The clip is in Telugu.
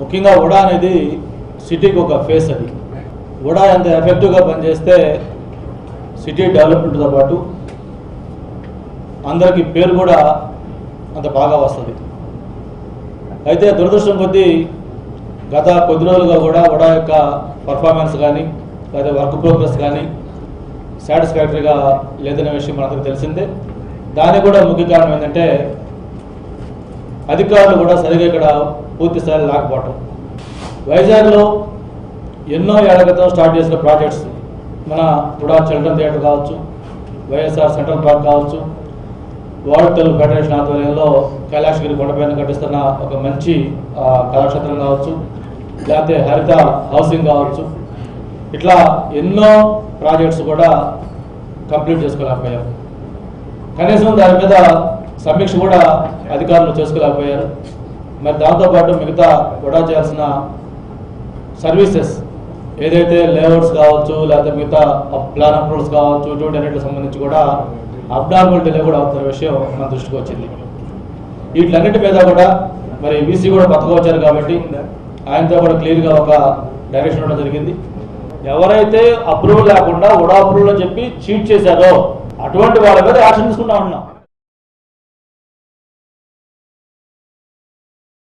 ముఖ్యంగా ఉడా అనేది సిటీకి ఒక ఫేస్ అది. ఉడా ఎంత ఎఫెక్టివ్గా పనిచేస్తే సిటీ డెవలప్మెంట్తో పాటు అందరికీ పేరు కూడా అంత బాగా వస్తుంది. అయితే దురదృష్టం కొద్దీ గత కొద్ది రోజులుగా కూడా వడా యొక్క పర్ఫార్మెన్స్ కానీ లేదా వర్క్ ప్రోగ్రెస్ కానీ సాటిస్ఫాక్టరీగా లేదనే విషయం మనందరికీ తెలిసిందే. దానికి కూడా ముఖ్య కారణం ఏంటంటే అధికారులు కూడా సరిగా ఇక్కడ పూర్తి స్థాయిలో లేకపోవటం. వైజాగ్లో ఎన్నో ఏళ్ళ క్రితం స్టార్ట్ చేసిన ప్రాజెక్ట్స్. మన కూడా చిల్డ్రన్ థియేటర్ కావచ్చు వైఎస్ఆర్ సెంట్రల్ పార్క్ కావచ్చు వరల్డ్ తెలుగు ఫెడరేషన్ ఆధ్వర్యంలో కైలాసగిరి కొండపైన కట్టిస్తున్న ఒక మంచి కళాక్షేత్రం కావచ్చు లేకపోతే హరిత హౌసింగ్ కావచ్చు. ఇట్లా ఎన్నో ప్రాజెక్ట్స్ కూడా కంప్లీట్ చేసుకోలేకపోయారు కనీసం దాని మీద సమీక్ష కూడా అధికారులు చేసుకోలేకపోయారు. మరి దాంతోపాటు మిగతా కూడా చేయాల్సిన సర్వీసెస్ ఏదైతే లేఅవుట్స్ కావచ్చు లేకపోతే మిగతా ప్లాన్ అప్రూవల్స్ కావచ్చు ఇటువంటి అన్నిటికి సంబంధించి కూడా అబ్నార్మల్ డిలే కూడా అవుతున్న విషయం మన దృష్టికి వచ్చింది. వీటిలన్నిటి మీద కూడా మరి బీసీ కూడా కొత్తగా వచ్చారు కాబట్టి ఆయనతో కూడా క్లియర్గా ఒక డైరెక్షన్ ఇవ్వడం జరిగింది. ఎవరైతే అప్రూవల్ లేకుండా ఉడా అప్రూవల్ అని చెప్పి చీట్ చేశారో అటువంటి వాళ్ళ మీద యాక్షన్ తీసుకుంటా ఉన్నాం.